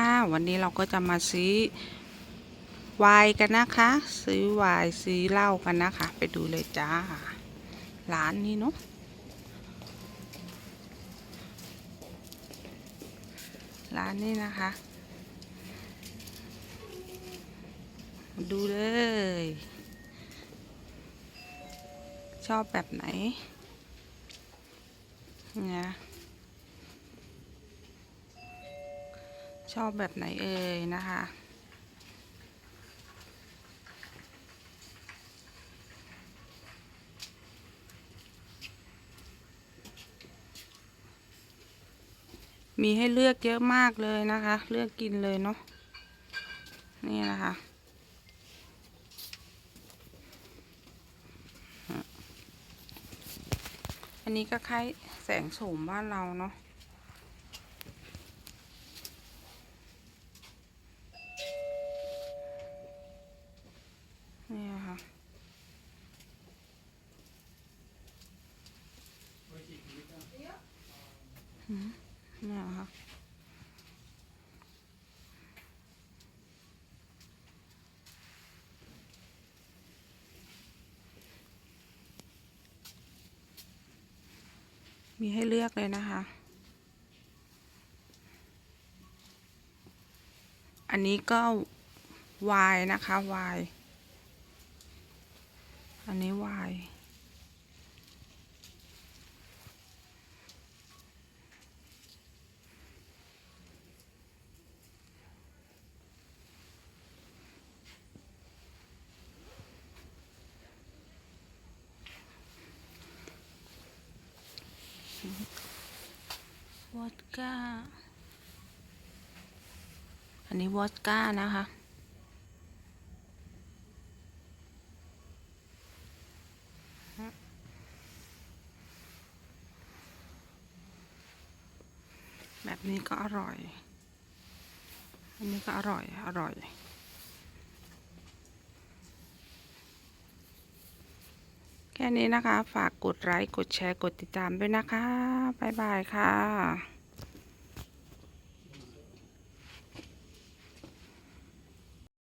ค่ะวันนี้เราก็จะมาซื้อไวน์กันนะคะ ซื้อไวน์ซื้อเหล้ากันนะคะ ไปดูเลยจ้า ร้านนี้เนาะร้านนี้นะคะ ดูเลย ชอบแบบไหนเนี่ย ชอบแบบไหนเอ่ยนะคะ มีให้เลือกเยอะมากเลยนะคะ เลือกกินเลยเนาะนี่นะคะอันนี้ก็คล้ายแสงโสมบ้านเราเนาะ นี่ค่ะ อืมนี่ค่ะมีให้เลือกเลยนะคะ อันนี้ก็วายนะคะวายอันนี้วาย วอดก้า อันนี้วอดก้านะคะ แบบนี้ก็อร่อย อันนี้ก็อร่อย อร่อย แค่นี้นะคะ ฝากกดไลค์ กดแชร์ กดติดตามด้วยนะคะ บ๊ายบายค่ะ